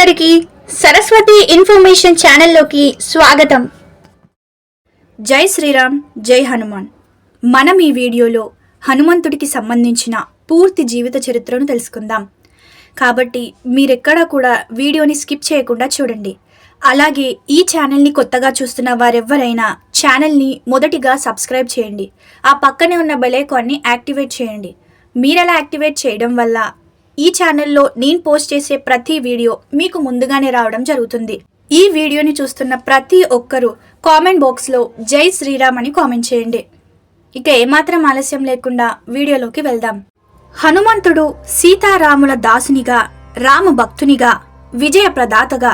అందరికీ సరస్వతి ఇన్ఫర్మేషన్ ఛానల్లోకి స్వాగతం. జై శ్రీరామ్ జై హనుమాన్. మనం ఈ వీడియోలో హనుమంతుడికి సంబంధించిన పూర్తి జీవిత చరిత్రను తెలుసుకుందాం. కాబట్టి మీరెక్కడా కూడా వీడియోని స్కిప్ చేయకుండా చూడండి. అలాగే ఈ ఛానల్ని కొత్తగా చూస్తున్న వారెవ్వరైనా ఛానల్ని మొదటిగా సబ్స్క్రైబ్ చేయండి. ఆ పక్కనే ఉన్న బెల్ యాక్టివేట్ చేయండి. మీరెలా యాక్టివేట్ చేయడం వల్ల ఈ ఛానల్లో నేను పోస్ట్ చేసే ప్రతి వీడియో మీకు ముందుగానే రావడం జరుగుతుంది. ఈ వీడియోని చూస్తున్న ప్రతి ఒక్కరూ కామెంట్ బాక్స్లో జై శ్రీరామ్ అని కామెంట్ చేయండి. ఇక ఏమాత్రం ఆలస్యం లేకుండా వీడియోలోకి వెళ్దాం. హనుమంతుడు సీతారాముల దాసునిగా రామ భక్తునిగా విజయ ప్రదాతగా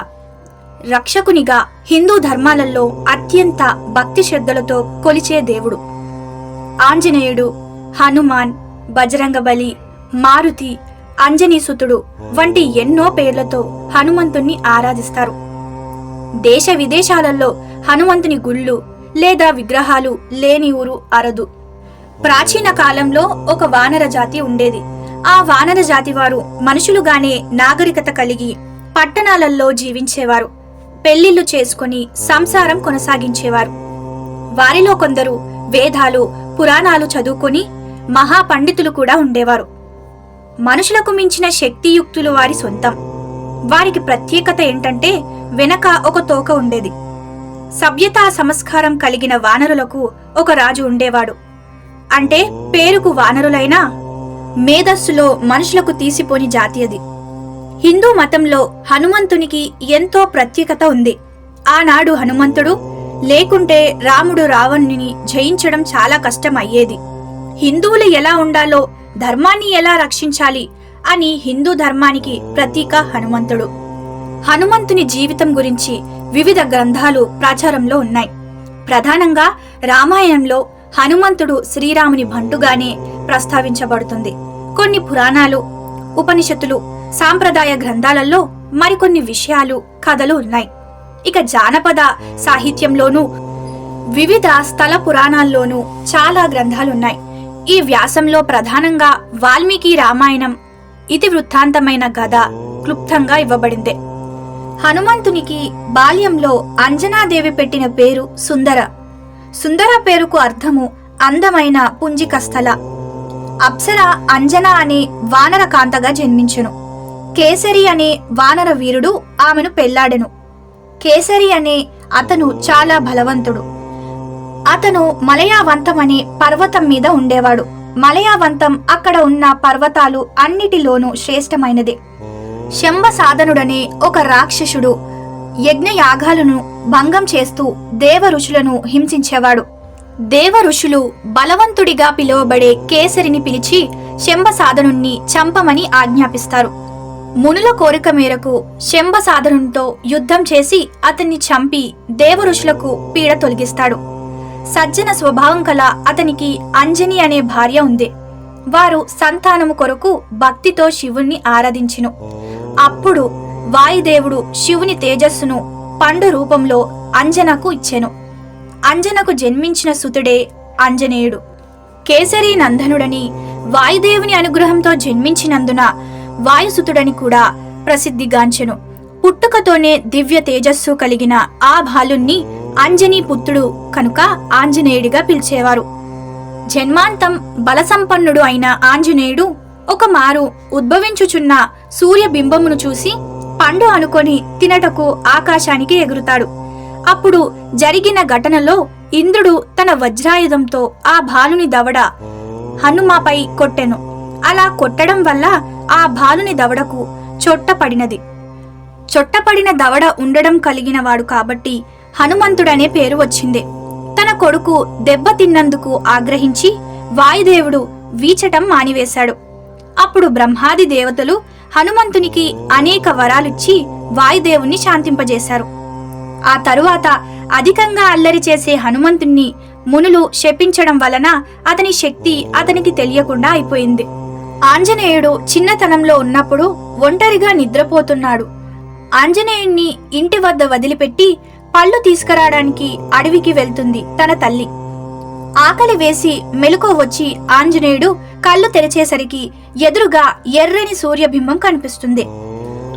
రక్షకునిగా హిందూ ధర్మాలలో అత్యంత భక్తి శ్రద్ధలతో కొలిచే దేవుడు. ఆంజనేయుడు హనుమాన్ బజరంగబలి మారుతి అంజనీసుతుడు వంటి ఎన్నో పేర్లతో హనుమంతుణ్ణి ఆరాధిస్తారు. దేశ విదేశాలలో హనుమంతుని గుళ్ళు లేదా విగ్రహాలు లేని ఊరు అరదు. ప్రాచీన కాలంలో ఒక వానర జాతి ఉండేది. ఆ వానర జాతి వారు మనుషులుగానే నాగరికత కలిగి పట్టణాలలో జీవించేవారు. పెళ్ళిళ్ళు చేసుకుని సంసారం కొనసాగించేవారు. వారిలో కొందరు వేదాలు పురాణాలు చదువుకొని మహాపండితులు కూడా ఉండేవారు. మనుషులకు మించిన శక్తియుక్తులు వారి సొంతం. వారికి ప్రత్యేకత ఏంటంటే వెనక ఒక తోక ఉండేది. సభ్యతా సంస్కారం కలిగిన వానరులకు ఒక రాజు ఉండేవాడు. అంటే పేరుకు వానరులైనా మేధస్సులో మనుషులకు తీసిపోని జాతీయది. హిందూ మతంలో హనుమంతునికి ఎంతో ప్రత్యేకత ఉంది. ఆనాడు హనుమంతుడు లేకుంటే రాముడు రావణుని జయించడం చాలా కష్టం అయ్యేది హిందువులు ఎలా ఉండాలో ధర్మాన్ని ఎలా రక్షించాలి అని హిందూ ధర్మానికి ప్రతీక హనుమంతుడు. హనుమంతుని జీవితం గురించి వివిధ గ్రంథాలు ప్రాచారంలో ఉన్నాయి. ప్రధానంగా రామాయణంలో హనుమంతుడు శ్రీరాముని బంటుగానే ప్రస్తావించబడుతుంది. కొన్ని పురాణాలు ఉపనిషత్తులు సాంప్రదాయ గ్రంథాలలో మరికొన్ని విషయాలు కథలు ఉన్నాయి. ఇక జానపద సాహిత్యంలోనూ వివిధ స్థల పురాణాల్లోనూ చాలా గ్రంథాలున్నాయి. ఈ వ్యాసంలో ప్రధానంగా వాల్మీకి రామాయణం ఇతివృత్తాంతమైన గద క్లుప్తంగా ఇవ్వబడింది. హనుమంతునికి బాల్యంలో అంజనాదేవి పెట్టిన పేరు సుందర. సుందర పేరుకు అర్థము అందమైన పుంజిక స్థల అప్సర అంజన అనే వానర కాంతగా జన్మించెను. కేసరి అనే వానర వీరుడు ఆమెను పెళ్ళాడెను. కేసరి అనే అతను చాలా బలవంతుడు. అతను మలయావంతం అనే పర్వతం మీద ఉండేవాడు. మలయావంతం అక్కడ ఉన్న పర్వతాలు అన్నిటిలోనూ శ్రేష్టమైనది. శంభ సాధనుడనే ఒక రాక్షసుడు యజ్ఞయాగాలను భంగం చేస్తూ దేవ ఋషులను హింసించేవాడు. దేవ ఋషులు బలవంతుడిగా పిలువబడే కేసరిని పిలిచి శంభ సాధనుణ్ణి చంపమని ఆజ్ఞాపిస్తారు. మునుల కోరిక మేరకు శంభ సాధనునితో యుద్ధం చేసి అతన్ని చంపి దేవ ఋషులకు పీడ తొలగిస్తాడు. సజ్జన స్వభావం కల అతనికి అంజని అనే భార్య ఉంది. వారు సంతానము కొరకు భక్తితో శివుణ్ణి ఆరాధించును. అప్పుడు వాయుదేవుడు శివుని తేజస్సును పండు రూపంలో అంజనకు ఇచ్చెను. అంజనకు జన్మించిన సుతుడే అంజనేయుడు. కేసరి నందనుడని వాయుదేవుని అనుగ్రహంతో జన్మించినందున వాయుసుతుడని కూడా ప్రసిద్ధిగాంచెను. పుట్టుకతోనే దివ్య తేజస్సు కలిగిన ఆ బాలుణ్ణి అంజనీ పుత్రుడు కనుక ఆంజనేయుడిగా పిలిచేవారు. జన్మాంతం బలసంపన్నుడు అయిన ఆంజనేయుడు ఒకమారు ఉద్భవించుచున్న సూర్యబింబమును చూసి పండు అనుకొని తినటకు ఆకాశానికి ఎగురుతాడు. అప్పుడు జరిగిన ఘటనలో ఇంద్రుడు తన వజ్రాయుధంతో ఆ బాలుని దవడ హనుమాపై కొట్టెను. అలా కొట్టడం వల్ల ఆ బాలుని దవడకు చొట్టపడినది. చొట్టపడిన దవడ ఉండడం కలిగిన వాడు కాబట్టి హనుమంతుడనే పేరు వచ్చింది. తన కొడుకు దెబ్బతిన్నందుకు ఆగ్రహించి వాయుదేవుడు వీచటం మానివేశాడు. అప్పుడు బ్రహ్మాది దేవతలు హనుమంతునికి అనేక వరాలిచ్చి వాయుదేవుణ్ణి శాంతింపజేశారు. ఆ తరువాత అధికంగా అల్లరి చేసే హనుమంతుణ్ణి మునులు శపించడం వలన అతని శక్తి అతనికి తెలియకుండా అయిపోయింది. ఆంజనేయుడు చిన్నతనంలో ఉన్నప్పుడు ఒంటరిగా నిద్రపోతున్నాడు. ఆంజనేయుణ్ణి ఇంటి వద్ద వదిలిపెట్టి పళ్ళు తీసుకురావడానికి అడవికి వెళ్తుంది తన తల్లి. ఆకలి వేసి మెలకువ వచ్చి ఆంజనేయుడు కళ్ళు తెరిచేసరికి ఎదురుగా ఎర్రని సూర్యబింబం కనిపిస్తుంది.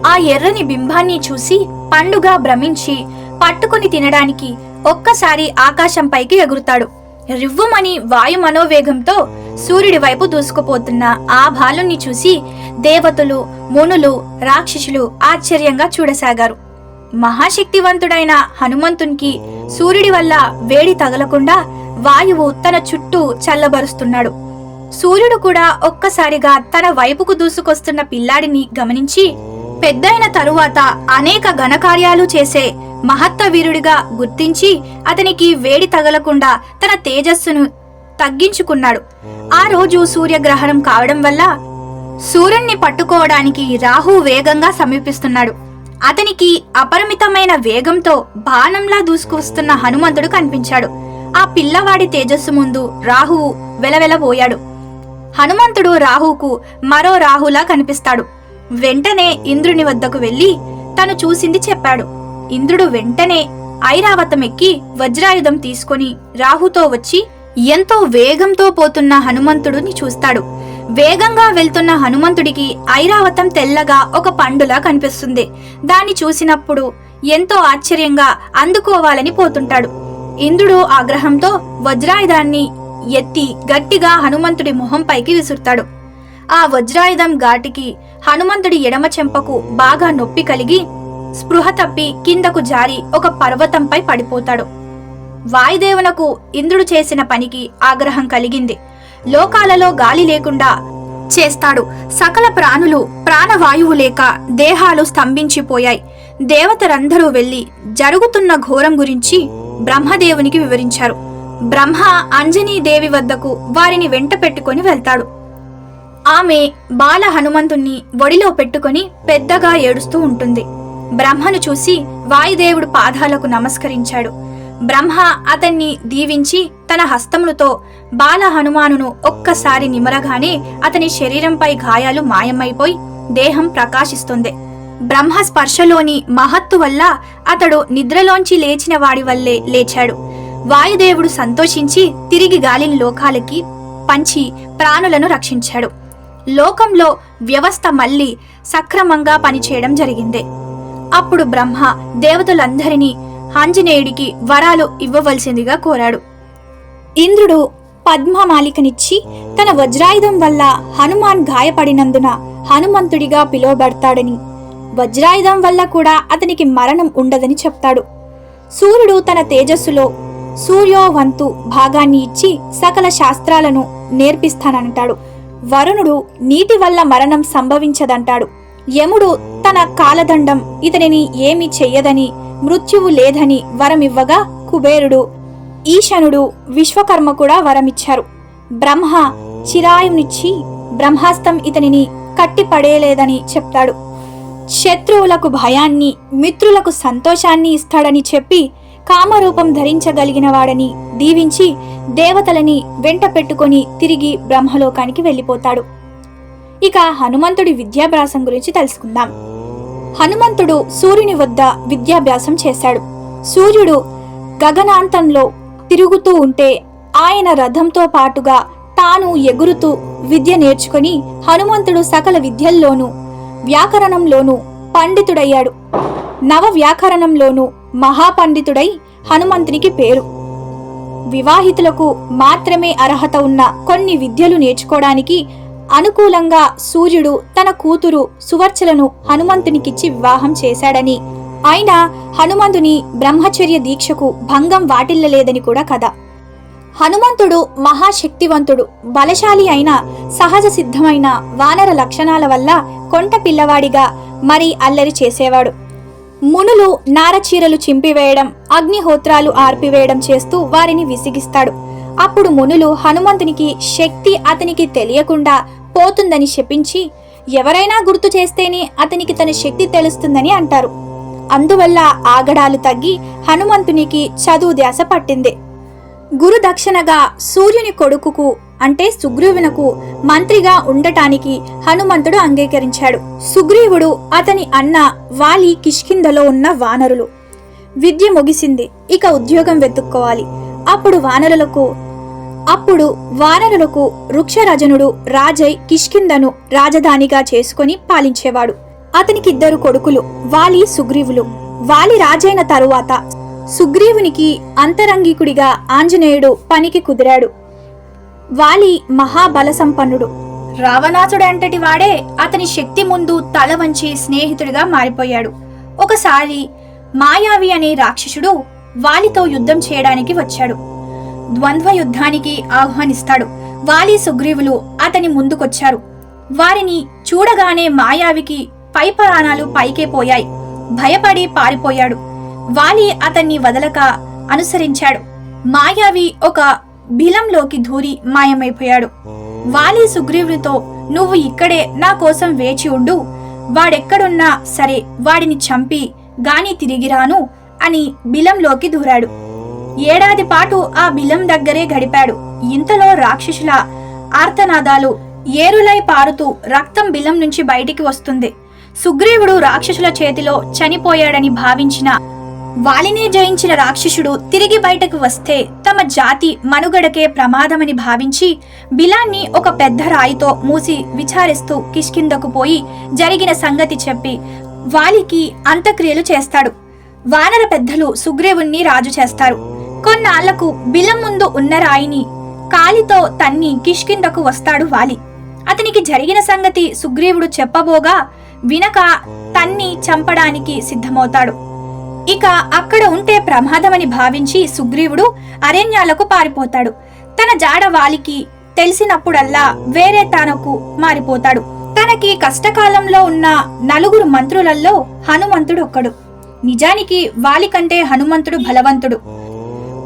ఆ ఎర్రని బింబాన్ని చూసి పండుగ భ్రమించి పట్టుకొని తినడానికి ఒక్కసారి ఆకాశంపైకి ఎగురుతాడు. రివ్వుమని వాయు మనోవేగంతో సూర్యుడి వైపు దూసుకుపోతున్న ఆ బాలుణ్ణి చూసి దేవతలు మునులు రాక్షసులు ఆశ్చర్యంగా చూడసాగారు. మహాశక్తివంతుడైన హనుమంతునికి సూర్యుడి వల్ల వేడి తగలకుండా వాయువు తన చుట్టూ చల్లబరుస్తున్నాడు. సూర్యుడు కూడా ఒక్కసారిగా తన వైపుకు దూసుకొస్తున్న పిల్లాడిని గమనించి పెద్దయిన తరువాత అనేక ఘనకార్యాలు చేసే మహత్త వీరుడిగా గుర్తించి అతనికి వేడి తగలకుండా తన తేజస్సును తగ్గించుకున్నాడు. ఆ రోజు సూర్యగ్రహణం కావడం వల్ల సూర్యుణ్ణి పట్టుకోవడానికి రాహు వేగంగా సమీపిస్తున్నాడు. అతనికి అపరిమితమైన వేగంతో బాణంలా దూసుకువస్తున్న హనుమంతుడు కనిపించాడు. ఆ పిల్లవాడి తేజస్సు ముందు రాహువు వెలవెలబోయాడు. హనుమంతుడు రాహుకు మరో రాహులా కనిపిస్తాడు. వెంటనే ఇంద్రుని వద్దకు వెళ్ళి తను చూసింది చెప్పాడు. ఇంద్రుడు వెంటనే ఐరావతం ఎక్కి వజ్రాయుధం తీసుకొని రాహుతో వచ్చి ఎంతో వేగంతో పోతున్న హనుమంతుడిని చూస్తాడు. వేగంగా వెళ్తున్న హనుమంతుడికి ఐరావతం తెల్లగా ఒక పండులా కనిపిస్తుంది. దాన్ని చూసినప్పుడు ఎంతో ఆశ్చర్యంగా అందుకోవాలని పోతుంటాడు. ఇంద్రుడు ఆగ్రహంతో వజ్రాయుధాన్ని ఎత్తి గట్టిగా హనుమంతుడి మొహంపైకి విసురుతాడు. ఆ వజ్రాయుధం ఘాటికి హనుమంతుడి ఎడమ చెంపకు బాగా నొప్పి కలిగి స్పృహ తప్పి కిందకు జారి ఒక పర్వతంపై పడిపోతాడు. వాయుదేవునకు ఇంద్రుడు చేసిన పనికి ఆగ్రహం కలిగింది. లోకాలలో గాలి లేకుండా చేస్తాడు. సకల ప్రాణులు ప్రాణవాయువు లేక దేహాలు స్తంభించిపోయాయి. దేవతలందరూ వెళ్ళి జరుగుతున్న ఘోరం గురించి బ్రహ్మదేవునికి వివరించారు. బ్రహ్మ అంజనీదేవి వద్దకు వారిని వెంట పెట్టుకుని వెళ్తాడు. ఆమె బాల హనుమంతుణ్ణి ఒడిలో పెట్టుకొని పెద్దగా ఏడుస్తూ ఉంటుంది. బ్రహ్మను చూసి వాయుదేవుడు పాదాలకు నమస్కరించాడు. బ్రహ్మ అతన్ని దీవించి తన హస్తములతో బాల హనుమానును ఒక్కసారి నిమరగానే అతని శరీరంపై గాయాలు మాయమైపోయి దేహం ప్రకాశిస్తుంది. బ్రహ్మ స్పర్శలోని మహత్తు వల్ల అతడు నిద్రలోంచి లేచిన వాడి వల్లే లేచాడు. వాయుదేవుడు సంతోషించి తిరిగి గాలిని లోకాలకి పంచి ప్రాణులను రక్షించాడు. లోకంలో వ్యవస్థ మళ్ళీ సక్రమంగా పనిచేయడం జరిగింది. అప్పుడు బ్రహ్మ దేవతలందరినీ ఆంజనేయుడికి వరాలు ఇవ్వవలసిందిగా కోరాడు. ఇంద్రుడు పద్మమాలికనిచ్చి తన వజ్రాయుధం వల్ల హనుమాన్ గాయపడినందున హనుమంతుడిగా పిలువబడతాడని వజ్రాయుధం వల్ల కూడా అతనికి మరణం ఉండదని చెప్తాడు. సూర్యుడు తన తేజస్సులో సూర్యోవంతు భాగాన్ని ఇచ్చి సకల శాస్త్రాలను నేర్పిస్తానంటాడు. వరుణుడు నీటి వల్ల మరణం సంభవించదంటాడు. యముడు తన కాలదండం ఇతనిని ఏమి చెయ్యదని మృత్యువు లేదని వరమివ్వగా కుబేరుడు ఈశనుడు విశ్వకర్మ కూడా వరమిచ్చారు. బ్రహ్మ చిరాయునిచ్చి బ్రహ్మాస్తం ఇతనిని కట్టిపడేలేదని చెప్తాడు. శత్రువులకు భయాన్ని మిత్రులకు సంతోషాన్ని ఇస్తాడని చెప్పి కామరూపం ధరించగలిగిన వాడని దీవించి దేవతలని వెంట పెట్టుకొని తిరిగి బ్రహ్మలోకానికి వెళ్ళిపోతాడు. ఇక హనుమంతుడి విద్యాభ్యాసం గురించి తెలుసుకుందాం. హనుమంతుడు సూర్యుని వద్ద విద్యాభ్యాసం చేశాడు. సూర్యుడు గగనాంతంలో తిరుగుతూ ఉంటే ఆయన రథంతో పాటుగా తాను ఎగురుతూ విద్య నేర్చుకుని హనుమంతుడు సకల విద్యల్లోనూ వ్యాకరణంలోనూ పండితుడయ్యాడు. నవ వ్యాకరణంలోనూ మహాపండితుడై హనుమంతునికి పేరు. వివాహితులకు మాత్రమే అర్హత ఉన్న కొన్ని విద్యలు నేర్చుకోవడానికి అనుకూలంగా సూర్యుడు తన కూతురు సువర్చలను హనుమంతునికిచ్చి వివాహం చేశాడని. అయినా హనుమంతుని బ్రహ్మచర్య దీక్షకు భంగం వాటిల్లలేదని కూడా కథ. హనుమంతుడు మహాశక్తివంతుడు బలశాలి అయిన సహజ సిద్ధమైన వానర లక్షణాల వల్ల కొంట పిల్లవాడిగా మరి అల్లరి చేసేవాడు. మునులు నారచీరలు చింపివేయడం అగ్నిహోత్రాలు ఆర్పివేయడం చేస్తూ వారిని విసిగిస్తాడు. అప్పుడు మునులు హనుమంతునికి శక్తి అతనికి తెలియకుండా పోతుందని శపించి ఎవరైనా గుర్తు చేస్తేనే అతనికి తన శక్తి తెలుస్తుందని అంటారు. అందువల్ల ఆగడాలు తగ్గి హనుమంతునికి చదువు ధ్యాస పట్టింది. గురు దక్షిణగా సూర్యుని కొడుకుకు అంటే సుగ్రీవునకు మంత్రిగా ఉండటానికి హనుమంతుడు అంగీకరించాడు. సుగ్రీవుడు అతని అన్న వాలి కిష్కిందలో ఉన్న వానరులు. విద్య ముగిసింది ఇక ఉద్యోగం వెతుక్కోవాలి. అప్పుడు వానరులకు అప్పుడు వానరులకు వృక్షరజనుడు రాజై కిష్కిందను రాజధానిగా చేసుకొని పాలించేవాడు. అతనికి ఇద్దరు కొడుకులు వాలి సుగ్రీవులు. వాలి రాజైన తరువాత సుగ్రీవునికి అంతరంగికుడిగా ఆంజనేయుడు పనికి కుదిరాడు. వాలి మహాబల సంపన్నుడు రావణాసుడు వాడే అతని శక్తి ముందు తల వంచి స్నేహితుడిగా మారిపోయాడు. ఒకసారి మాయావి అనే రాక్షసుడు వాలితో యుద్ధం చేయడానికి వచ్చాడు. ద్వంద్వ యుద్ధానికి ఆహ్వానిస్తాడు. వాలి సుగ్రీవులు అతని ముందుకొచ్చారు. వారిని చూడగానే మాయావికి పై ప్రాణాలు పైకే పోయాయి. భయపడి పారిపోయాడు. వాలి అతన్ని వదలక అనుసరించాడు. మాయావి ఒక బిలంలోకి దూరి మాయమైపోయాడు. వాలి సుగ్రీవునితో నువ్వు ఇక్కడే నా కోసం వేచి ఉండు. వాడెక్కడున్నా సరే వాడిని చంపి గాని తిరిగిరాను అని బిలంలోకి దూరాడు. ఏడాది పాటు ఆ బిలం దగ్గరే గడిపాడు. ఇంతలో రాక్షసుల ఆర్తనాదాలు ఏరులై పారుతూ రక్తం బిలం నుంచి బయటికి వస్తుంది. సుగ్రీవుడు రాక్షసుల చేతిలో చనిపోయాడని భావించిన వాలినే జయించిన రాక్షసుడు తిరిగి బయటకు వస్తే తమ జాతి మనుగడకే ప్రమాదమని భావించి బిలాన్ని ఒక పెద్ద రాయితో మూసి విచారిస్తూ కిష్కిందకు పోయి జరిగిన సంగతి చెప్పి వాలికి అంత్యక్రియలు చేస్తాడు. వానర పెద్దలు సుగ్రీవుణ్ణి రాజు చేస్తారు. కొన్నాళ్ళకు బిలం ముందు ఉన్న రాయిని కాలితో తన్ని కిష్కిందకు వస్తాడు వాలి. అతనికి జరిగిన సంగతి సుగ్రీవుడు చెప్పబోగా వినక తన్ని చంపడానికి సిద్ధమవుతాడు. ఇక అక్కడ ఉంటే ప్రమాదమని భావించి సుగ్రీవుడు అరణ్యాలకు పారిపోతాడు. తన జాడ వాలికి తెలిసినప్పుడల్లా వేరే తనకు మారిపోతాడు. తనకి కష్టకాలంలో ఉన్న నలుగురు మంత్రులలో హనుమంతుడు ఒక్కడు నిజానికి వాలి కంటే హనుమంతుడు బలవంతుడు.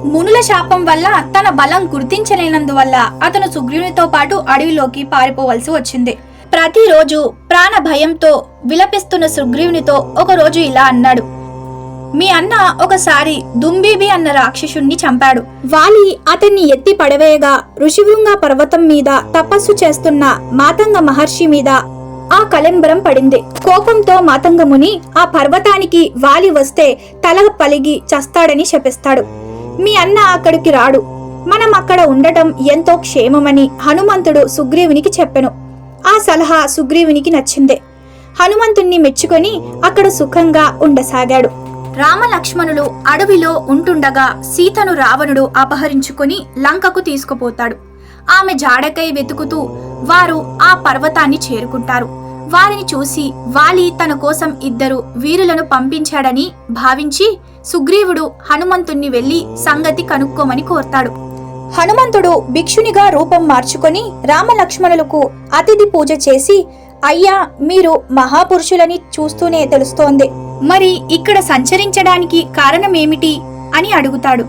మునుల శాపం వల్ల తన బలం గుర్తించలేనందువల్ల అతను సుగ్రీవునితో పాటు అడవిలోకి పారిపోవలసి వచ్చింది. ప్రతిరోజు ప్రాణ భయంతో విలపిస్తున్న సుగ్రీవునితో ఒకరోజు ఇలా అన్నాడు. మీ అన్న ఒకసారి దుంబీబి అన్న రాక్షసుణ్ణి చంపాడు. వాలి అతన్ని ఎత్తి పడవేయగా ఋషివృంగ పర్వతం మీద తపస్సు చేస్తున్న మాతంగ మహర్షి మీద ఆ కలెంబరం పడింది. కోపంతో మాతంగ ముని ఆ పర్వతానికి వాలి వస్తే తల పలిగి చస్తాడని శపిస్తాడు. మీ అన్న అక్కడికి రాడు. మనం అక్కడ ఉండటం ఎంతో క్షేమమని హనుమంతుడు సుగ్రీవునికి చెప్పెను. ఆ సలహా సుగ్రీవునికి నచ్చిందే. హనుమంతుణ్ణి మెచ్చుకొని అక్కడ సుఖంగా ఉండసాగాడు. రామలక్ష్మణులు అడవిలో ఉంటుండగా సీతను రావణుడు అపహరించుకుని లంకకు తీసుకుపోతాడు. ఆమె జాడకై వెతుకుతూ వారు ఆ పర్వతాన్ని చేరుకుంటారు. వారిని చూసి వాలి తన కోసం ఇద్దరు వీరులను పంపించాడని భావించి సుగ్రీవుడు హనుమంతుణ్ణి వెళ్ళి సంగతి కనుక్కోమని కోరతాడు. హనుమంతుడు భిక్షునిగా రూపం మార్చుకొని రామలక్ష్మణులకు అతిథి పూజ చేసి అయ్యా మీరు మహాపురుషులని చూస్తూనే తెలుస్తోంది. మరి ఇక్కడ సంచరించడానికి కారణమేమిటి? అని అడుగుతాడు.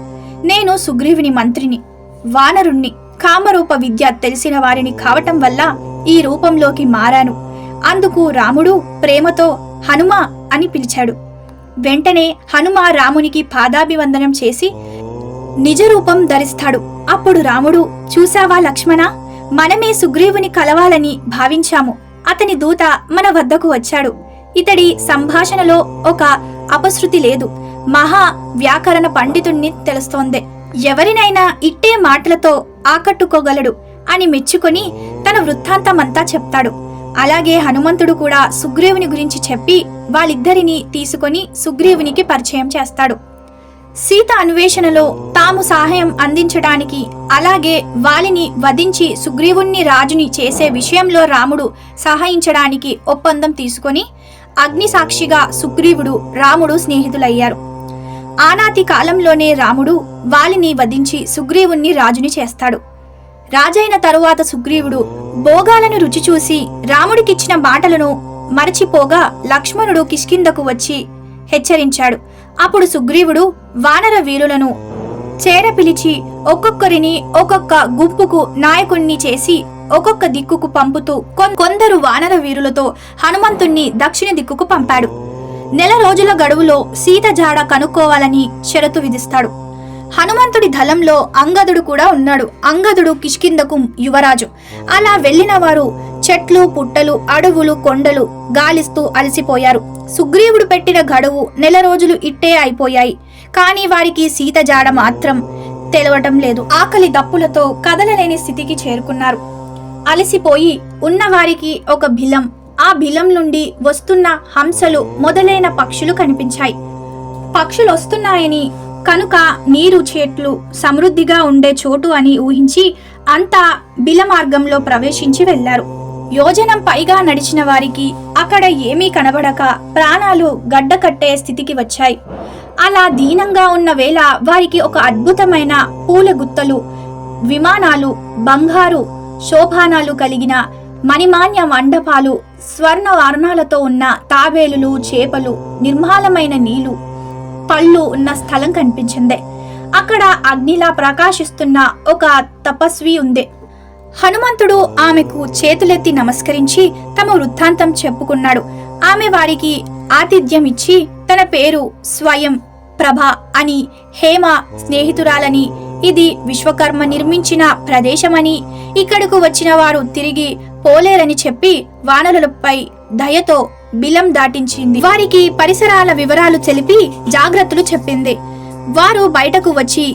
నేను సుగ్రీవుని మంత్రిని. వానరుణ్ణి. కామరూప విద్య తెలిసిన వారిని కావటం వల్ల ఈ రూపంలోకి మారాను. అందుకు రాముడు ప్రేమతో హనుమ అని పిలిచాడు. వెంటనే హనుమ రామునికి పాదాభివందనం చేసి నిజరూపం ధరిస్తాడు. అప్పుడు రాముడు చూశావా లక్ష్మణ? మనమే సుగ్రీవుని కలవాలని భావించాము. అతని దూత మన వద్దకు వచ్చాడు. ఇతడి సంభాషణలో ఒక అపశృతి లేదు. మహా వ్యాకరణ పండితుణ్ణి తెలుస్తోంది. ఎవరినైనా ఇట్టే మాటలతో ఆకట్టుకోగలడు అని మెచ్చుకొని తన వృత్తాంతమంతా చెప్తాడు. అలాగే హనుమంతుడు కూడా సుగ్రీవుని గురించి చెప్పి వాళ్ళిద్దరినీ తీసుకొని సుగ్రీవునికి పరిచయం చేస్తాడు. సీత అన్వేషణలో తాము సహాయం అందించడానికి అలాగే వాలిని వధించి సుగ్రీవుణ్ణి రాజుని చేసే విషయంలో రాముడు సహాయించడానికి ఒప్పందం తీసుకొని అగ్నిసాక్షిగా సుగ్రీవుడు రాముడు స్నేహితులయ్యారు. ఆనాటి కాలంలోనే రాముడు వాలిని వధించి సుగ్రీవుణ్ణి రాజుని చేస్తాడు. రాజైన తరువాత సుగ్రీవుడు భోగాలను రుచి చూసి రాముడికిచ్చిన మాటలను మరచిపోగా లక్ష్మణుడు కిష్కిందకు వచ్చి హెచ్చరించాడు. అప్పుడు సుగ్రీవుడు వానర వీరులను చేర పిలిచి ఒక్కొక్కరిని ఒక్కొక్క గుంపుకు నాయకుణ్ణి చేసి ఒక్కొక్క దిక్కుకు పంపుతూ కొందరు వానర వీరులతో హనుమంతుణ్ణి దక్షిణ దిక్కుకు పంపాడు. నెల రోజుల గడువులో సీత జాడ కనుక్కోవాలని షరతు విధిస్తాడు. హనుమంతుడి దళంలో అంగదుడు కూడా ఉన్నాడు. అంగదుడు కిష్కిందకు యువరాజు. అలా వెళ్ళిన వారు చెట్లు పుట్టలు అడవులు కొండలు గాలిస్తూ అలసిపోయారు. సుగ్రీవుడు పెట్టిన గడువు నెల రోజులు ఇట్టే అయిపోయాయి. కానీ వారికి సీత జాడ మాత్రం తెలవటం లేదు. ఆకలి దప్పులతో కదలలేని స్థితికి చేరుకున్నారు. అలసిపోయి ఉన్నవారికి ఒక బిలం. ఆ బిలం నుండి వస్తున్న హంసలు మొదలైన పక్షులు కనిపించాయి. పక్షులు వస్తున్నాయని కనుక నీరు చెట్లు సమృద్ధిగా ఉండే చోటు అని ఊహించి అంతా బిల మార్గంలో ప్రవేశించి వెళ్ళారు యోజనం పైగా నడిచిన వారికి అక్కడ ఏమీ కనబడక ప్రాణాలు గడ్డకట్టే స్థితికి వచ్చాయి. అలా దీనంగా ఉన్న వేళ వారికి ఒక అద్భుతమైన పూల గుత్తలు విమానాలు బంగారు శోభానాలు కలిగిన మణిమాన్య మండపాలు స్వర్ణ వర్ణాలతో ఉన్న తాబేలులు చేపలు నిర్మలమైన నీళ్ళు పళ్ళు ఉన్న స్థలం కనిపించింది. అక్కడ అగ్నిలా ప్రకాశిస్తున్న ఒక తపస్వి ఉంది. హనుమంతుడు ఆమెకు చేతులెత్తి నమస్కరించి తమ వృత్తాంతం చెప్పుకున్నాడు. ఆమె వారికి ఆతిథ్యం ఇచ్చి తన పేరు స్వయం ప్రభ అని హేమ స్నేహితురాలని ఇది విశ్వకర్మ నిర్మించిన ప్రదేశమని ఇక్కడకు వచ్చిన వారు తిరిగి పోలేరని చెప్పి వానరులపై దయతో బిలం దాటించింది. వారికి పరిసరాల వివరాలు తెలిపి జాగ్రత్తలు చెప్పింది. వారు బయటకు వచ్చి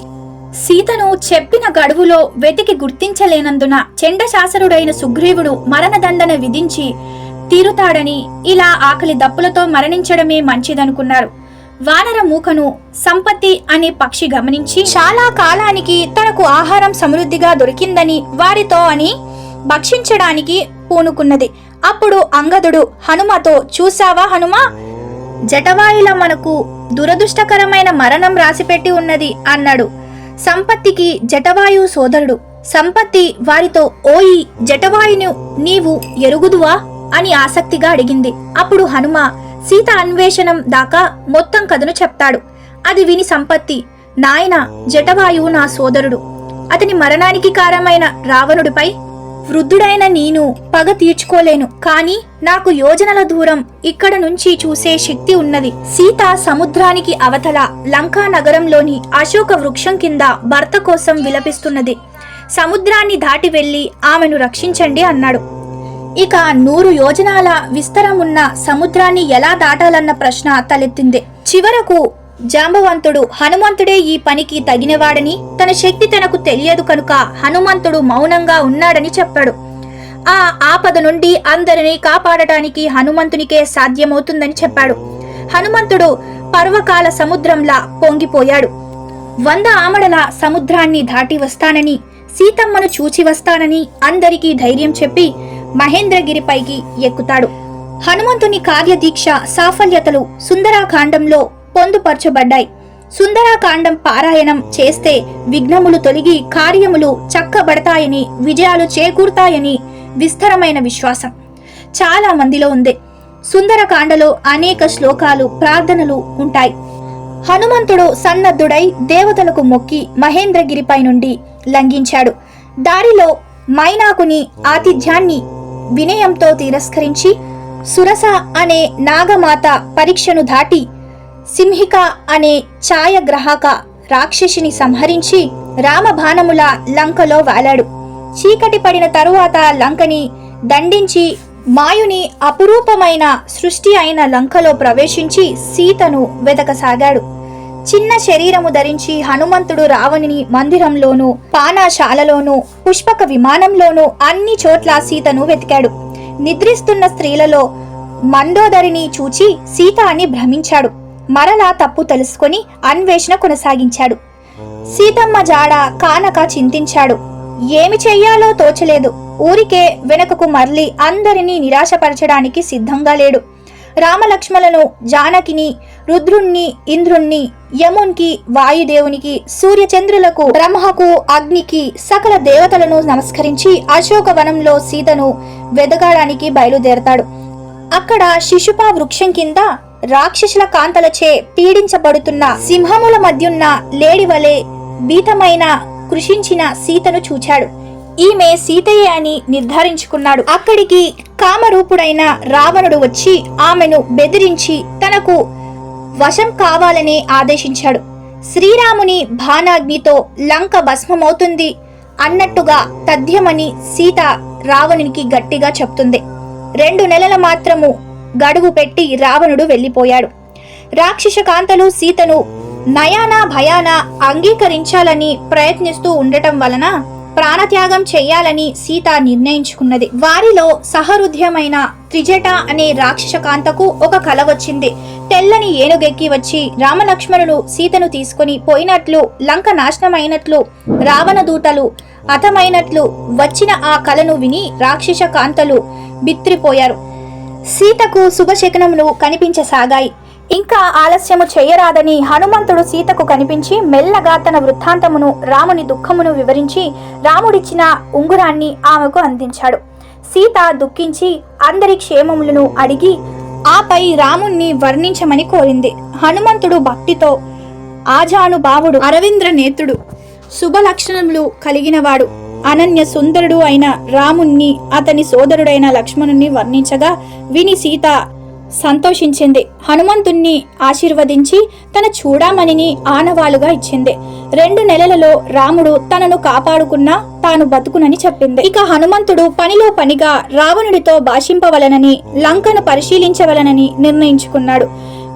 సీతను చెప్పిన గడువులో వెతికి గుర్తించలేనందున చెండశాసరుడైన సుగ్రీవుడు మరణదండన విధించి తీరుతాడని ఇలా ఆకలి దప్పులతో మరణించడమే మంచిదనుకున్నారు. వానర మూకను సంపత్తి అనే పక్షి గమనించి చాలా కాలానికి తనకు ఆహారం సమృద్ధిగా దొరికిందని వారితో అని భక్షించడానికి పూనుకున్నది. అప్పుడు అంగదుడు హనుమతో చూసావా హనుమా? జటవాయుల మనకు దురదృష్టకరమైన మరణం రాసిపెట్టి ఉన్నది అన్నాడు. సంపత్తికి జటవాయు సోదరుడు సంపత్తి వారితో ఓయి జటవాయును నీవు ఎరుగుదువా అని ఆసక్తిగా అడిగింది. అప్పుడు హనుమ సీత అన్వేషణం దాకా మొత్తం కథను చెప్తాడు. అది విని సంపత్తి నాయన జటవాయువు నా సోదరుడు. అతని మరణానికి కారణమైన రావణుడిపై వృద్ధుడైన నేను పగ తీర్చుకోలేను. కానీ నాకు యోజనల దూరం ఇక్కడ నుంచి చూసే శక్తి ఉన్నది. సీత సముద్రానికి అవతల లంకా నగరంలోని అశోక వృక్షం కింద భర్త కోసం విలపిస్తున్నది. సముద్రాన్ని దాటి వెళ్ళి ఆమెను రక్షించండి అన్నాడు. ఇక నూరు యోజనాల విస్తరమున్న సముద్రాన్ని ఎలా దాటాలన్న ప్రశ్న తలెత్తింది. చివరకు జాంబవంతుడు హనుమంతుడే ఈ పనికి తగినవాడని తన శక్తి తనకు తెలియదు కనుక హనుమంతుడు మౌనంగా ఉన్నాడని చెప్పాడు. ఆ ఆపద నుండి అందరినీ కాపాడటానికి హనుమంతునికే సాధ్యమవుతుందని చెప్పాడు. హనుమంతుడు పర్వకాల సముద్రంలా పొంగిపోయాడు. వంద ఆమడల సముద్రాన్ని దాటి వస్తానని సీతమ్మను చూచి వస్తానని అందరికీ ధైర్యం చెప్పి మహేంద్రగిరిపైకి ఎక్కుతాడు. హనుమంతుని కార్యదీక్ష సాఫల్యతలు సుందరాకాండంలో పొందుపరచబడ్డాయి. సుందరాకాండం పారాయణం చేస్తే విఘ్నములు తొలగి కార్యములు చక్కబడతాయని విజయాలు చేకూరుతాయని విస్తరమైన విశ్వాసం. చాలా మందిలో ఉంది. సుందరకాండలో అనేక శ్లోకాలు ప్రార్థనలు ఉంటాయి. హనుమంతుడు సన్నద్ధుడై దేవతలకు మొక్కి మహేంద్రగిరిపై నుండి లంఘించాడు. దారిలో మైనాకుని ఆతిథ్యాన్ని వినయంతో తిరస్కరించి సురస అనే నాగమాత పరీక్షను దాటి సింహిక అనే ఛాయగ్రహాక రాక్షసిని సంహరించి రామబాణముల లంకలో వాలాడు. చీకటి పడిన తరువాత లంకని దండించి మాయుని అపురూపమైన సృష్టి అయిన లంకలో ప్రవేశించి సీతను వెతకసాగాడు చిన్న శరీరము ధరించి హనుమంతుడు రావణుని మందిరంలోనూ పానాశాలలోనూ పుష్పక విమానంలోనూ అన్ని చోట్ల సీతను వెతికాడు. నిద్రిస్తున్న స్త్రీలలో మండోదరిని చూచి సీత అని భ్రమించాడు. మరలా తప్పు తెలుసుకొని అన్వేషణ కొనసాగించాడు. సీతమ్మ జాడ కానక చింతించాడు. ఏమి చెయ్యాలో తోచలేదు. ఊరికే వెనకకు మరలి అందరినీ నిరాశపరచడానికి సిద్ధంగా లేడు. రామలక్ష్మలను జానకిని రుద్రుణ్ణి ఇంద్రుణ్ణి యమునికి వాయుదేవునికి సూర్యచంద్రులకు బ్రహ్మకు అగ్నికి సకల దేవతలను నమస్కరించి అశోకవనంలో సీతను వెదగాడానికి బయలుదేరతాడు. అక్కడ శిశుపా వృక్షం కింద రాక్షసుల కాంతలచే పీడించబడుతున్న సింహముల మధ్యున్న లేడి వలె భీతమైన కృషించిన సీతను చూచాడు. ఈమె సీతయే అని నిర్ధారించుకున్నాడు. అక్కడికి కామరూపుడైన రావణుడు వచ్చి ఆమెను బెదిరించి తనకు వశం కావాలని ఆదేశించాడు. శ్రీరాముని బాణాగ్నితో లంక భస్మమవుతుంది అన్నట్టుగా తథ్యమని సీత రావణునికి గట్టిగా చెప్తుంది. రెండు నెలల మాత్రము గడువు పెట్టి రావణుడు వెళ్ళిపోయాడు. రాక్షస కాంతలు సీతను నయాన భయాన అంగీకరించాలని ప్రయత్నిస్తూ ఉండటం వలన ప్రాణత్యాగం చెయ్యాలని సీత నిర్ణయించుకున్నది. వారిలో సహృదయమైన త్రిజట అనే రాక్షస కాంతకు ఒక కల వచ్చింది. తెల్లని ఏనుగెక్కి వచ్చి రామలక్ష్మణులు సీతను తీసుకొని పోయినట్లు లంక నాశనమైనట్లు రావణ దూతలు హతమైనట్లు వచ్చిన ఆ కలను విని రాక్షస కాంతలు బిత్రిపోయారు సీతకు శుభశకనములు కనిపించసాగాయి. ఇంకా ఆలస్యము చేయరాదని హనుమంతుడు సీతకు కనిపించి మెల్లగా తన వృత్తాంతమును రాముని దుఃఖమును వివరించి రాముడిచ్చిన ఉంగురాన్ని ఆమెకు అందించాడు. సీత దుఃఖించి అందరి క్షేమములను అడిగి ఆపై రాముణ్ణి వర్ణించమని కోరింది. హనుమంతుడు భక్తితో ఆజానుభావుడు అరవింద్ర నేత్రుడు శుభ లక్షణములు కలిగినవాడు అనన్య సుందరుడు అయిన రాముణ్ణి అతని సోదరుడైన లక్ష్మణుణ్ణి వర్ణించగా విని సీత సంతోషించింది. హనుమంతుణ్ణి ఆశీర్వదించి తన చూడామణిని ఆనవాలుగా ఇచ్చింది. రెండు నెలలలో రాముడు తనను కాపాడుకున్నా తాను బతుకునని చెప్పింది. ఇక హనుమంతుడు పనిలో పనిగా రావణుడితో భాషింపవలనని లంకను పరిశీలించవలనని నిర్ణయించుకున్నాడు.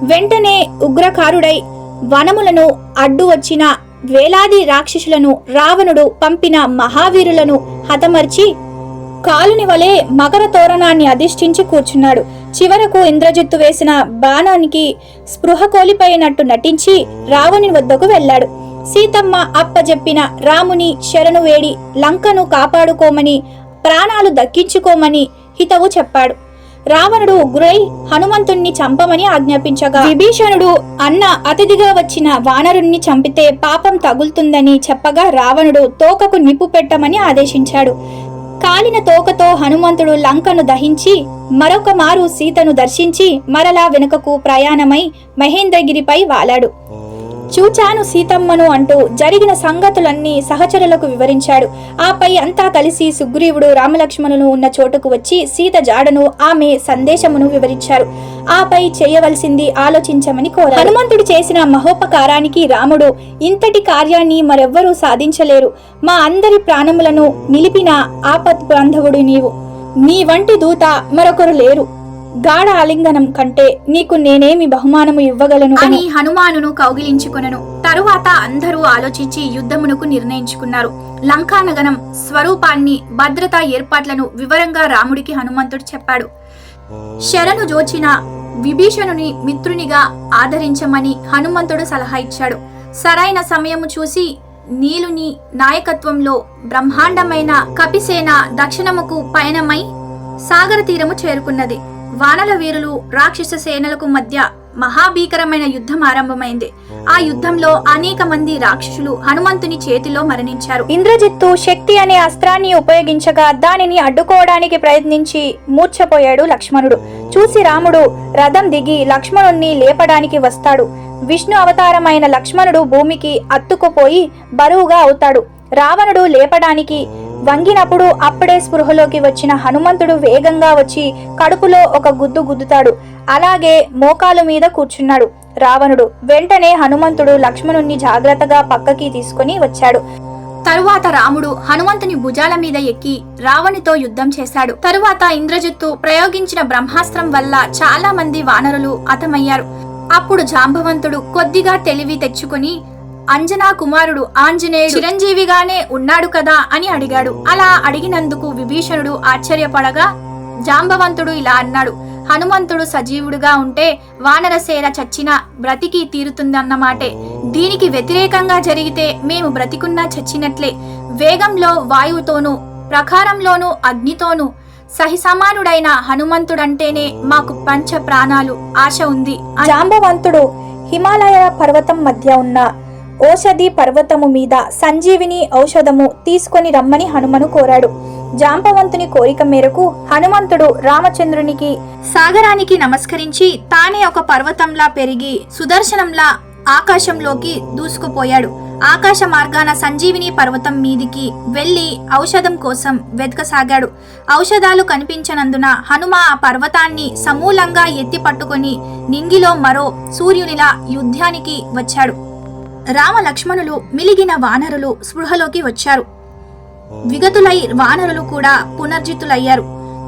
వెంటనే ఉగ్రకారుడై వనములను అడ్డు వచ్చిన వేలాది రాక్షసులను రావణుడు పంపిన మహావీరులను హతమర్చి కాలుని వలె మకర తోరణాన్ని అధిష్ఠించి కూర్చున్నాడు. చివరకు ఇంద్రజిత్తు వేసిన బాణానికి స్పృహ కోల్పోయినట్టు నటించి రావణుని వద్దకు వెళ్ళాడు. సీతమ్మ అప్పజెప్పిన రాముని శరణు వేడి లంకను కాపాడుకోమని ప్రాణాలు దక్కించుకోమని హితవు చెప్పాడు. రావణుడు ఉగ్రై హనుమంతుణ్ణి చంపమని ఆజ్ఞాపించగా విభీషణుడు అన్న అతిథిగా వచ్చిన వానరుణ్ణి చంపితే పాపం తగులుతుందని చెప్పగా రావణుడు తోకకు నిప్పు పెట్టమని ఆదేశించాడు. కాలిన తోకతో హనుమంతుడు లంకను దహించి మరొక మారు సీతను దర్శించి మరలా వెనుకకు ప్రయాణమై మహేంద్రగిరిపై వాలాడు. చూచాను సీతమ్మను అంటూ జరిగిన సంగతులన్నీ సహచరులకు వివరించాడు. ఆపై అంతా కలిసి సుగ్రీవుడు రామలక్ష్మణులు ఉన్న చోటుకు వచ్చి సీత జాడను ఆమె సందేశమును వివరించారు. ఆపై చేయవలసింది ఆలోచించమని కోరారు. హనుమంతుడు చేసిన మహోపకారానికి రాముడు ఇంతటి కార్యాన్ని మరెవ్వరూ సాధించలేరు. మా అందరి ప్రాణములను నిలిపిన ఆపత్ బాంధవుడు నీవు. నీ వంటి దూత మరొకరు లేరు. గాఢ ఆలింగనం కంటే నీకు నేనేమి బహుమానము ఇవ్వగలను అని హనుమానును కౌగిలించుకొనను. తరువాత అందరూ ఆలోచించి యుద్ధమునకు నిర్ణయించుకున్నారు. లంకానగనం స్వరూపాన్ని భద్రతా ఏర్పాట్లను వివరంగా రాముడికి హనుమంతుడు చెప్పాడు. శరణు జోచిన విభీషణుని మిత్రునిగా ఆదరించమని హనుమంతుడు సలహా ఇచ్చాడు. సరైన సమయము చూసి నీలుని నాయకత్వంలో బ్రహ్మాండమైన కపిసేన దక్షిణముకు పయనమై సాగర తీరము చేరుకున్నది. వానల వీరులు రాక్షస సేనలకు మధ్య మహాభీకరమైన యుద్ధం ఆరంభమైంది. ఆ యుద్ధంలో అనేక మంది రాక్షసులు హనుమంతుని చేతిలో మరణించారు. ఇంద్రజిత్తు శక్తి అనే అస్త్రాన్ని ఉపయోగించగా దానిని అడ్డుకోవడానికి ప్రయత్నించి మూర్ఛపోయాడు లక్ష్మణుడు. చూసి రాముడు రథం దిగి లక్ష్మణుణ్ణి లేపడానికి వస్తాడు. విష్ణు అవతారమైన లక్ష్మణుడు భూమికి అత్తుకుపోయి బరువుగా అవుతాడు. రావణుడు లేపడానికి వంగినప్పుడు అప్పుడే స్పృహలోకి వచ్చిన హనుమంతుడు వేగంగా వచ్చి కడుపులో ఒక గుద్దు గుద్దుతాడు. అలాగే మోకాలు మీద కూర్చున్నాడు. రావణుడు వెంటనే హనుమంతుడు లక్ష్మణుణ్ణి జాగ్రత్తగా పక్కకి తీసుకుని వచ్చాడు. తరువాత రాముడు హనుమంతుని భుజాల మీద ఎక్కి రావణితో యుద్ధం చేశాడు. తరువాత ఇంద్రజిత్తు ప్రయోగించిన బ్రహ్మాస్త్రం వల్ల చాలా మంది వానరులు అతమయ్యారు అప్పుడు జాంబవంతుడు కొద్దిగా తెలివి తెచ్చుకుని అంజనా కుమారుడు ఆంజనేయుడు చిరంజీవిగానే ఉన్నాడు కదా అని అడిగాడు. అలా అడిగినందుకు విభీషణుడు ఆశ్చర్యపడగా జాంబవంతుడు ఇలా అన్నాడు. హనుమంతుడు సజీవుడుగా ఉంటే వానరసేన చచ్చినా బ్రతికి తీరుతుందన్నమాటే దీనికి వ్యతిరేకంగా జరిగితే మేము బ్రతికున్నా చచ్చినట్లే. వేగంలో వాయువుతోనూ ప్రకారంలోనూ అగ్నితోనూ సహిసమానుడైన హనుమంతుడంటేనే మాకు పంచ ప్రాణాలు ఆశ ఉంది జాంబవంతుడు హిమాలయ పర్వతం మధ్య ఉన్న ఓషధి పర్వతము మీద సంజీవిని ఔషధము తీసుకొని రమ్మని హనుమను కోరాడు. జాంబవంతుని కోరిక మేరకు హనుమంతుడు రామచంద్రునికి సాగరానికి నమస్కరించి తానే ఒక పర్వతంలా పెరిగి సుదర్శనంలా ఆకాశంలోకి దూసుకుపోయాడు. ఆకాశ మార్గాన సంజీవిని పర్వతం మీదికి వెళ్ళి ఔషధం కోసం వెతకసాగాడు. ఔషధాలు కనిపించనందున హనుమ ఆ పర్వతాన్ని సమూలంగా ఎత్తి పట్టుకొని నింగిలో మరో సూర్యునిలా యుద్ధానికి వచ్చాడు. రామ లక్ష్మణులు మిలిగిన వానరులు స్పృహలోకి వచ్చారు. విగతులై వానరులు కూడా పునర్జితులయ్యారు.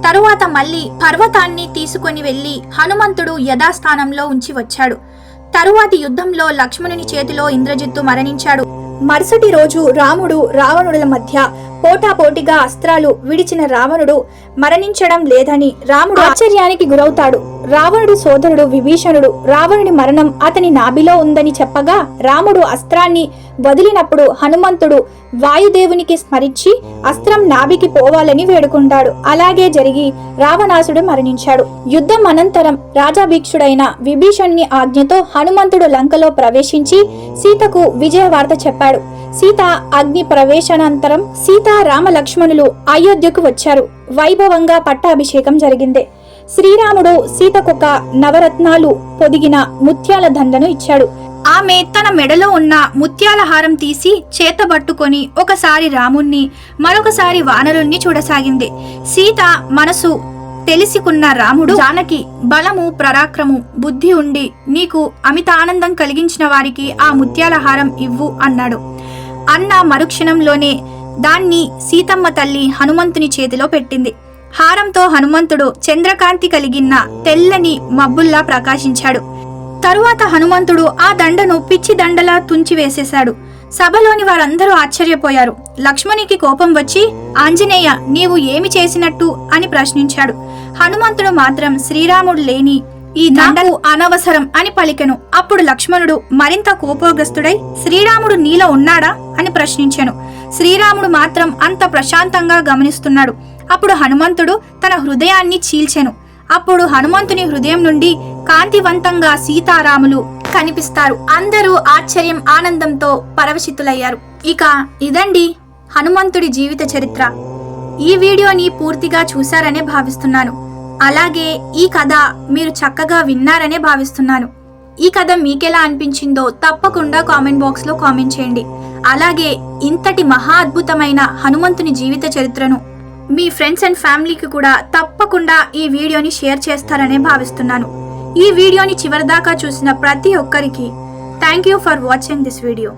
తరువాత మళ్ళీ పర్వతాన్ని తీసుకొని వెళ్ళి హనుమంతుడు యథాస్థానంలో ఉంచి వచ్చాడు. తరువాతి యుద్ధంలో లక్ష్మణుని చేతిలో ఇంద్రజిత్తు మరణించాడు. మరుసటి రోజు రాముడు రావణుల మధ్య పోటాపోటీగా అస్త్రాలు విడిచిన రావణుడు మరణించడం లేదని రాముడు ఆశ్చర్యానికి గురవుతాడు. రావణుడు సోదరుడు విభీషణుడు రావణుడి మరణం అతని నాభిలో ఉందని చెప్పగా రాముడు అస్త్రాన్ని వదిలినప్పుడు హనుమంతుడు వాయుదేవునికి స్మరించి అస్త్రం నాభికి పోవాలని వేడుకుంటాడు. అలాగే జరిగి రావణాసుడు మరణించాడు. యుద్ధం అనంతరం రాజాభీక్షుడైన విభీషణుని ఆజ్ఞతో హనుమంతుడు లంకలో ప్రవేశించి సీతకు విజయవార్త చెప్పాడు. సీత అగ్ని ప్రవేశానంతరం సీత రామలక్ష్మణులు అయోధ్యకు వచ్చారు. వైభవంగా పట్టాభిషేకం జరిగింది. శ్రీరాముడు సీతకొక నవరత్నాలు పొదిగిన ముత్యాల దండను ఇచ్చాడు. ఆమె తన మెడలో ఉన్న ముత్యాల హారం తీసి చేతబట్టుకొని ఒకసారి రాముణ్ణి మరొకసారి వానరుణ్ణి చూడసాగింది. సీత మనసు తెలిసికున్న రాముడు జానకి బలము పరాక్రము బుద్ధి ఉండి నీకు అమిత ఆనందం కలిగించిన వారికి ఆ ముత్యాల హారం ఇవ్వు అన్నాడు. అన్న మరుక్షణంలోనే దాన్ని సీతమ్మ తల్లి హనుమంతుని చేతిలో పెట్టింది. హారంతో హనుమంతుడు చంద్రకాంతి కలిగిన తెల్లని మబ్బుల్లా ప్రకాశించాడు. తరువాత హనుమంతుడు ఆ దండను పిచ్చి దండలా తుంచివేసేశాడు సభలోని వారందరూ ఆశ్చర్యపోయారు. లక్ష్మణికి కోపం వచ్చి ఆంజనేయ నీవు ఏమి చేసినట్టు? అని ప్రశ్నించాడు. హనుమంతుడు మాత్రం శ్రీరాముడు లేని ఈ దండలు అనవసరం అని పలికెను. అప్పుడు లక్ష్మణుడు మరింత కోపోగ్రస్తుడై శ్రీరాముడు నీలో ఉన్నాడా అని ప్రశ్నించెను. శ్రీరాముడు మాత్రం అంత ప్రశాంతంగా గమనిస్తున్నాడు. అప్పుడు హనుమంతుడు తన హృదయాన్ని చీల్చెను. అప్పుడు హనుమంతుని హృదయం నుండి కాంతివంతంగా సీతారాములు కనిపిస్తారు. అందరూ ఆశ్చర్యం ఆనందంతో పరవశితులయ్యారు. ఇక ఇదండి హనుమంతుడి జీవిత చరిత్ర. ఈ వీడియోని పూర్తిగా చూశారనే భావిస్తున్నాను. అలాగే ఈ కథ మీరు చక్కగా విన్నారనే భావిస్తున్నాను. ఈ కథ మీకెలా అనిపించిందో తప్పకుండా కామెంట్ బాక్స్లో కామెంట్ చేయండి. అలాగే ఇంతటి మహా అద్భుతమైన హనుమంతుని జీవిత చరిత్రను మీ ఫ్రెండ్స్ అండ్ ఫ్యామిలీకి కూడా తప్పకుండా ఈ వీడియోని షేర్ చేస్తారనే భావిస్తున్నాను. ఈ వీడియోని చివరిదాకా చూసిన ప్రతి ఒక్కరికి thank you for watching this video.